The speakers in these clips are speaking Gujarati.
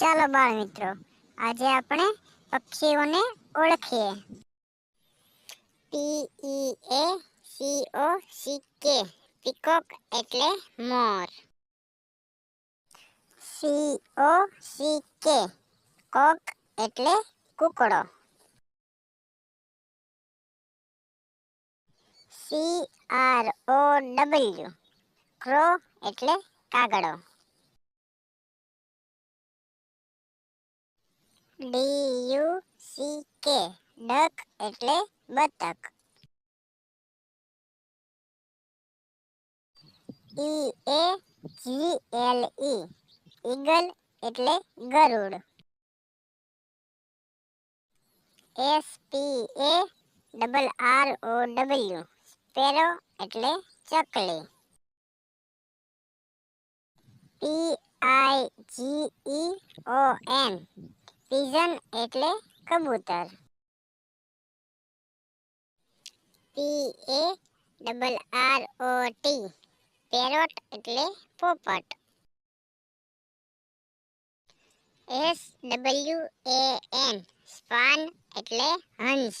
चलो बाल मित्रों आज अपने पक्षी ने ओखीए P A C O C के पिकॉक एट्ले मोर C O C K cock एट्ले कूकड़ो C R O W crow एट्ले कागड़ो D U C K એટલે બતક E A G L E eagle એટલે ગરુડ S P A R O W પેરો એટલે ચકલી P I G E O N pigeon એટલે કબૂતર P A double R O T parrot એટલે પોપટ S W A N swan એટલે હંસ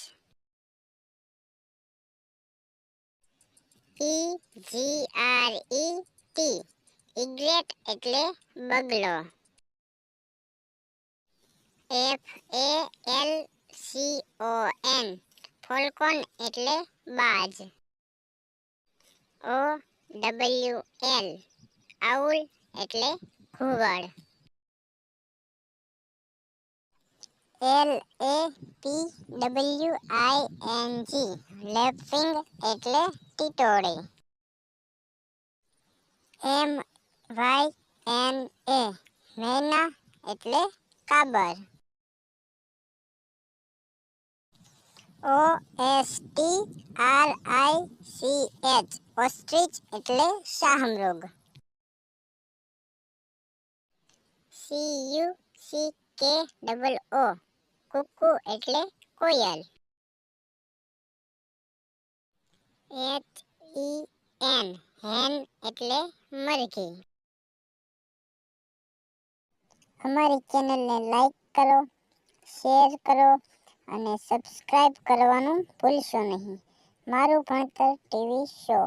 P G R E e T egret એટલે બગલો F A L C O N falcon એટલે બાજ ઓ ડબલ્યુ એલ આઉલ એટલે ઘુવડ L A P W I N G lapwing એટલે ટીટોળી એમ વાય એમ એ મેના એટલે કાબર O S T R I C H ostrich એટલે શાહમрог C U C K O કુકુ એટલે કોયલ E T E N હેન એટલે મરઘી અમારી ચેનલને લાઈક કરો શેર કરો અને સબસ્ક્રાઈબ કરવાનું ભૂલશો નહીં મારું ભણતર ટીવી શો